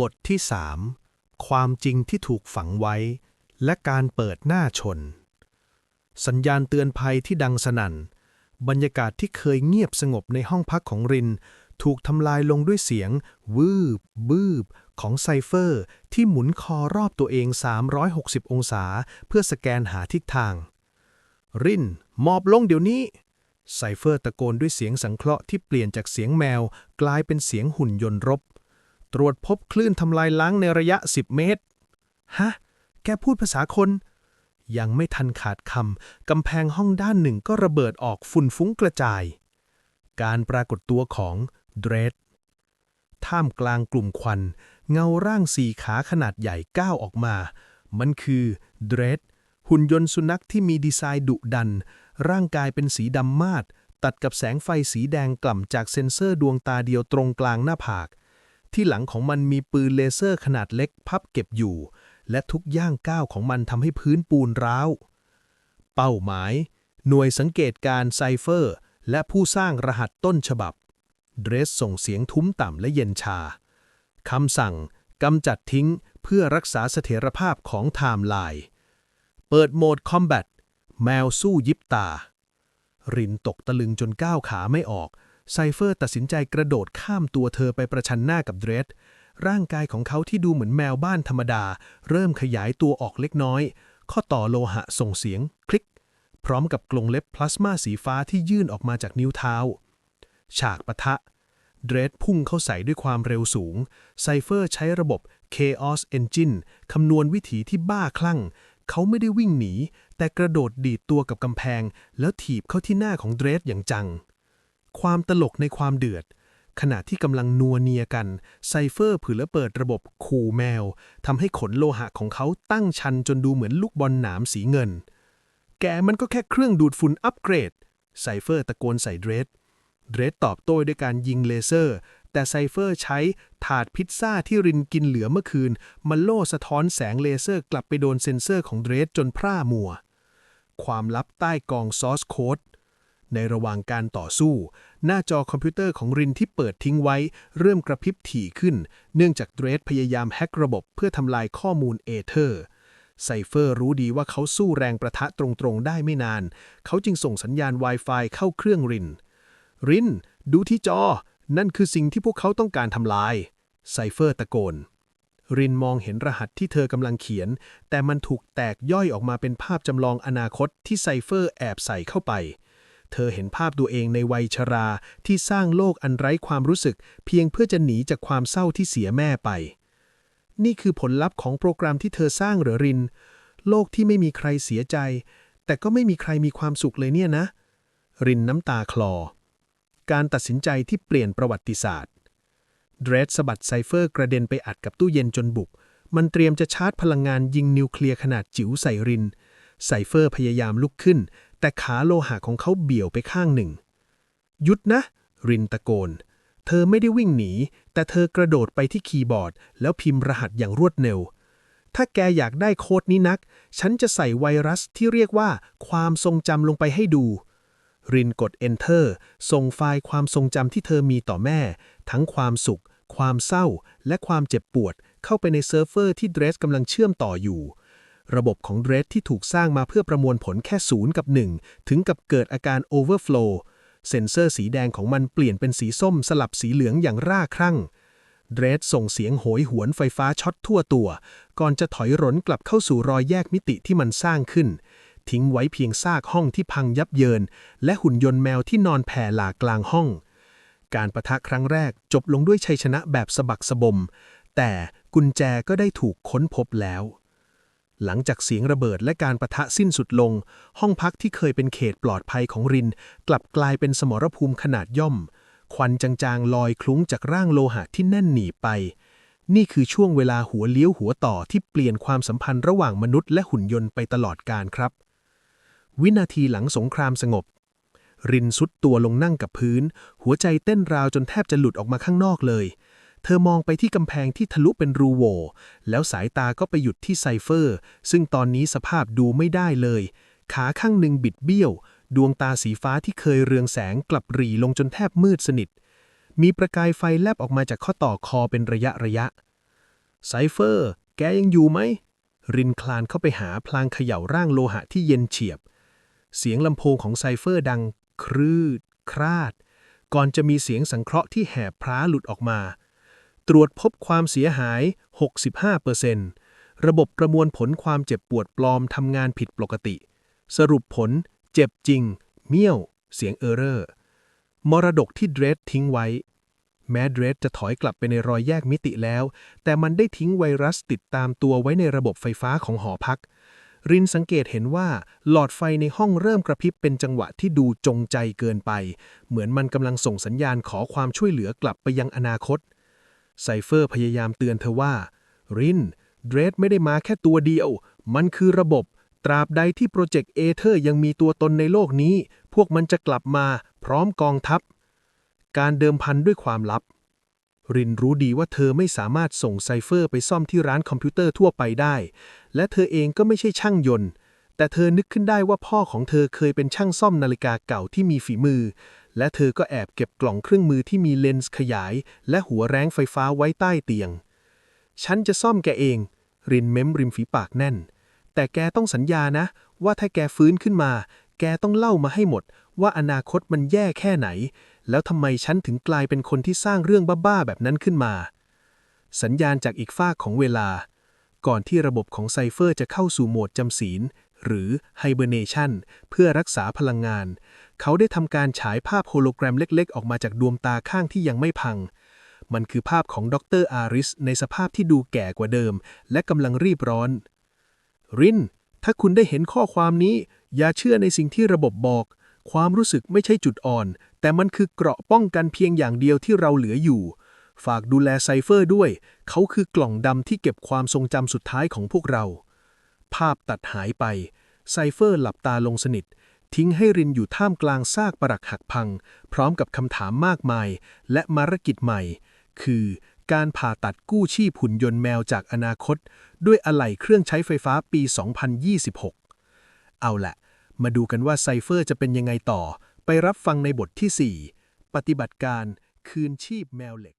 บทที่3ความจริงที่ถูกฝังไว้ และการเปิดหน้าชน สัญญาณเตือนภัยที่ดังสนั่น บรรยากาศที่เคยเงียบสงบในห้องพักของริน ถูกทำลายลงด้วยเสียง วืบ บืบ ของไซเฟอร์ ที่หมุนคอรอบตัวเอง 360 องศา เพื่อสแกนหาทิศทาง รินมอบลงเดี๋ยวนี้ไซเฟอร์ตะโกนด้วยเสียงสังเคราะห์ที่เปลี่ยนจากเสียงแมว กลายเป็นเสียงหุ่นยนต์รบ ตรวจพบคลื่นทำลายล้างในระยะ 10 เมตร ฮะ แกพูดภาษาคน ยังไม่ทันขาดคำ กำแพงห้องด้านหนึ่งก็ระเบิดออกฝุ่นฟุ้งกระจาย การปรากฏตัวของเดรดท่ามกลางกลุ่มควัน เงาร่างสี่ขาขนาดใหญ่ก้าวออกมา มันคือเดรดหุ่นยนต์สุนัขที่มีดีไซน์ดุดัน ร่างกายเป็นสีดำมาดตัดกับแสงไฟสีแดงกล่ำจากเซ็นเซอร์ดวงตาเดียวตรงกลางหน้าผาก ที่หลังของมันมีปืนเลเซอร์ขนาดเล็กพับเก็บอยู่ และทุกย่างก้าวของมันทำให้พื้นปูนร้าว เป้าหมาย หน่วยสังเกตการไซเฟอร์ และผู้สร้างรหัสต้นฉบับ เดรสส่งเสียงทุ้มต่ำและเย็นชาคำสั่งกำจัดทิ้งเพื่อรักษาเสถียรภาพของไทม์ไลน์เปิดโหมดคอมแบทแมวสู้ยิบตา รินตกตะลึงจนก้าวขาไม่ออก ไซเฟอร์ตัดสินใจกระโดดข้ามตัวเธอไปประชันหน้ากับเดรดร่างกายของเขาที่ดูเหมือนแมวบ้านธรรมดา เริ่มขยายตัวออกเล็กน้อย ข้อต่อโลหะส่งเสียง คลิก พร้อมกับกรงเล็บพลาสมาสีฟ้าที่ยื่นออกมาจากนิ้วเท้า ฉากปะทะ เดรดพุ่งเข้าใส่ด้วยความเร็วสูง ไซเฟอร์ใช้ระบบ Chaos Engine คำนวณวิถีที่บ้าคลั่ง เขาไม่ได้วิ่งหนี แต่กระโดดดีดตัวกับกำแพง แล้วถีบเข้าที่หน้าของเดรดอย่างจัง ความตลกในความเดือด ขณะที่กำลังนัวเนียกันไซเฟอร์ผือและเปิดระบบขู่แมวทำให้ขนโลหะของเขาตั้งชันจนดูเหมือนลูกบอลหนามสีเงิน แกมันก็แค่เครื่องดูดฝุ่นอัปเกรดไซเฟอร์ตะโกนใส่เดรดเดรดตอบโต้ด้วยการยิงเลเซอร์ แต่ไซเฟอร์ใช้ถาดพิซซ่าที่รินกินเหลือเมื่อคืนมาโล่สะท้อนแสงเลเซอร์กลับไปโดนเซ็นเซอร์ของเดรดจนพร่ามัว ความลับใต้กองซอสโค้ด ในระหว่างการต่อสู้ หน้าจอคอมพิวเตอร์ของรินที่เปิดทิ้งไว้ เริ่มกระพริบถี่ขึ้น เนื่องจากเดรดพยายามแฮกระบบเพื่อทำลายข้อมูลเอเธอร์ไซเฟอร์รู้ดีว่าเขาสู้แรงประทะตรงๆ ได้ไม่นาน เขาจึงส่งสัญญาณ Wi-Fi เข้าเครื่องริน ริน ดูที่จอ นั่นคือสิ่งที่พวกเขาต้องการทำลาย ไซเฟอร์ตะโกน รินมองเห็นรหัสที่เธอกำลังเขียน แต่มันถูกแตกย่อยออกมาเป็นภาพจำลองอนาคตที่ไซเฟอร์แอบใส่เข้าไป เธอเห็นภาพตัวเองในวัยชราที่สร้างโลกอันไร้ความรู้สึก เพียงเพื่อจะหนีจากความเศร้าที่เสียแม่ไป นี่คือผลลัพธ์ของโปรแกรมที่เธอสร้างเหรอริน โลกที่ไม่มีใครเสียใจ แต่ก็ไม่มีใครมีความสุขเลยเนี่ยนะ รินน้ำตาคลอ การตัดสินใจที่เปลี่ยนประวัติศาสตร์เดรดสะบัดไซเฟอร์กระเด็นไปอัดกับตู้เย็นจนบุบมันเตรียมจะชาร์จพลังงานยิงนิวเคลียร์ขนาดจิ๋วใส่รินไซเฟอร์พยายามลุกขึ้น แต่ขาโลหะของเขาเบี่ยวไปข้างหนึ่ง หยุดนะ รินตะโกน เธอไม่ได้วิ่งหนี แต่เธอกระโดดไปที่คีย์บอร์ด แล้วพิมพ์รหัสอย่างรวดเร็ว ถ้าแกอยากได้โค้ดนี้นัก ฉันจะใส่ไวรัสที่เรียกว่าความทรงจำลงไปให้ดู รินกด Enter ส่งไฟล์ความทรงจำที่เธอมีต่อแม่ ทั้งความสุข ความเศร้า และความเจ็บปวด เข้าไปในเซิร์ฟเวอร์ที่เดรสกำลังเชื่อมต่ออยู่ ระบบของเดรสที่ถูกสร้างมาเพื่อประมวลผลแค่ศูนย์กับ 1 ถึงกับเกิดอาการ Overflow เซ็นเซอร์สีแดงของมันเปลี่ยนเป็นสีส้มสลับสีเหลืองอย่างร่าครั่งเดรสส่งเสียงโหยหวนไฟฟ้าช็อตทั่วตัว ก่อนจะถอยรนกลับเข้าสู่รอยแยกมิติที่มันสร้างขึ้น ทิ้งไว้เพียงซากห้องที่พังยับเยิน และหุ่นยนต์แมวที่นอนแผ่หลากลางห้อง การประทะครั้งแรกจบลงด้วยชัยชนะแบบสะบักสะบม แต่กุญแจก็ได้ถูกค้นพบแล้ว หลังจากเสียงระเบิดและการประทะสิ้นสุดลง ห้องพักที่เคยเป็นเขตปลอดภัยของริน กลับกลายเป็นสมรภูมิขนาดย่อม ควันจางๆ ลอยคลุ้งจากร่างโลหะที่แน่นหนีไป นี่คือช่วงเวลาหัวเลี้ยวหัวต่อที่เปลี่ยนความสัมพันธ์ระหว่างมนุษย์และหุ่นยนต์ไปตลอดกาลครับ วินาทีหลังสงครามสงบ รินสุดตัวลงนั่งกับพื้น หัวใจเต้นราวจนแทบจะหลุดออกมาข้างนอกเลยเธอมองไปที่กำแพงที่ทะลุเป็นรูโหว่แล้วสายตาก็ไปหยุดที่ไซเฟอร์ ซึ่งตอนนี้สภาพดูไม่ได้เลย ขาข้างหนึ่งบิดเบี้ยว ดวงตาสีฟ้าที่เคยเรืองแสงกลับหรี่ลงจนแทบมืดสนิท มีประกายไฟแลบออกมาจากข้อต่อคอเป็นระยะระยะไซเฟอร์ แกยังอยู่ไหม รินคลานเข้าไปหาพลางเขย่าร่างโลหะที่เย็นเฉียบ เสียงลำโพงของไซเฟอร์ดัง ครืด คราด ก่อนจะมีเสียงสังเคราะห์ที่แหบพร้าหลุดออกมา ตรวจพบความเสียหาย 65%ระบบประมวลผลความเจ็บปวดปลอมทำงานผิดปกติ สรุปผล เจ็บจริง เมี่ยว เสียงเออร์เรอร์มรดกที่เดรดทิ้งไว้ แม้เดรดจะถอยกลับไปในรอยแยกมิติแล้ว แต่มันได้ทิ้งไวรัสติดตามตัวไว้ในระบบไฟฟ้าของหอพัก รินสังเกตเห็นว่าหลอดไฟในห้องเริ่มกระพริบเป็นจังหวะที่ดูจงใจเกินไป เหมือนมันกำลังส่งสัญญาณขอความช่วยเหลือกลับไปยังอนาคต ไซเฟอร์พยายามเตือนเธอว่า ริน เดรดไม่ได้มาแค่ตัวเดียว มันคือระบบ ตราบใดที่โปรเจกต์เอเธอร์ยังมีตัวตนในโลกนี้ พวกมันจะกลับมาพร้อมกองทัพ การเดิมพันด้วยความลับ รินรู้ดีว่าเธอไม่สามารถส่งไซเฟอร์ไปซ่อมที่ร้านคอมพิวเตอร์ทั่วไปได้ และเธอเองก็ไม่ใช่ช่างยนต์แต่เธอนึกขึ้นได้ว่าพ่อของเธอเคยเป็นช่างซ่อมนาฬิกาเก่าที่มีฝีมือ และเธอก็แอบเก็บกล่องเครื่องมือที่มีเลนส์ขยาย และหัวแรงไฟฟ้าไว้ใต้เตียง ฉันจะซ่อมแกเอง รินเม้มริมฝีปากแน่น แต่แกต้องสัญญานะ ว่าถ้าแกฟื้นขึ้นมา แกต้องเล่ามาให้หมด ว่าอนาคตมันแย่แค่ไหน แล้วทำไมฉันถึงกลายเป็นคนที่สร้างเรื่องบ้าๆแบบนั้นขึ้นมา สัญญาณจากอีกฝากของเวลา ก่อนที่ระบบของไซเฟอร์จะเข้าสู่โหมดจำศีลหรือ Hibernation เพื่อรักษาพลังงาน เขาได้ทำการฉายภาพโฮโลแกรมเล็กๆ ออกมาจากดวงตาข้างที่ยังไม่พัง มันคือภาพของดรอาริส ในสภาพที่ดูแก่กว่าเดิม และกำลังรีบร้อน ริน ถ้าคุณได้เห็นข้อความนี้ อย่าเชื่อในสิ่งที่ระบบบอก ความรู้สึกไม่ใช่จุดอ่อน แต่มันคือเกราะป้องกันเพียงอย่างเดียวที่เราเหลืออยู่ ฝากดูแลไซเฟอร์ด้วย เขาคือกล่องดำที่เก็บความทรงจำสุดท้ายของพวกเรา ภาพตัดหายไปไซเฟอร์หลับตาลงสนิท ทิ้งให้รินอยู่ท่ามกลางซากปรักหักพัง พร้อมกับคำถามมากมาย และภารกิจใหม่ คือการผ่าตัดกู้ชีพหุ่นยนต์แมวจากอนาคต ด้วยอะไหล่เครื่องใช้ไฟฟ้าปี 2026 เอาละมาดูกันว่าไซเฟอร์จะเป็นยังไงต่อ ไปรับฟังในบทที่ 4 ปฏิบัติการคืนชีพแมวเหล็ก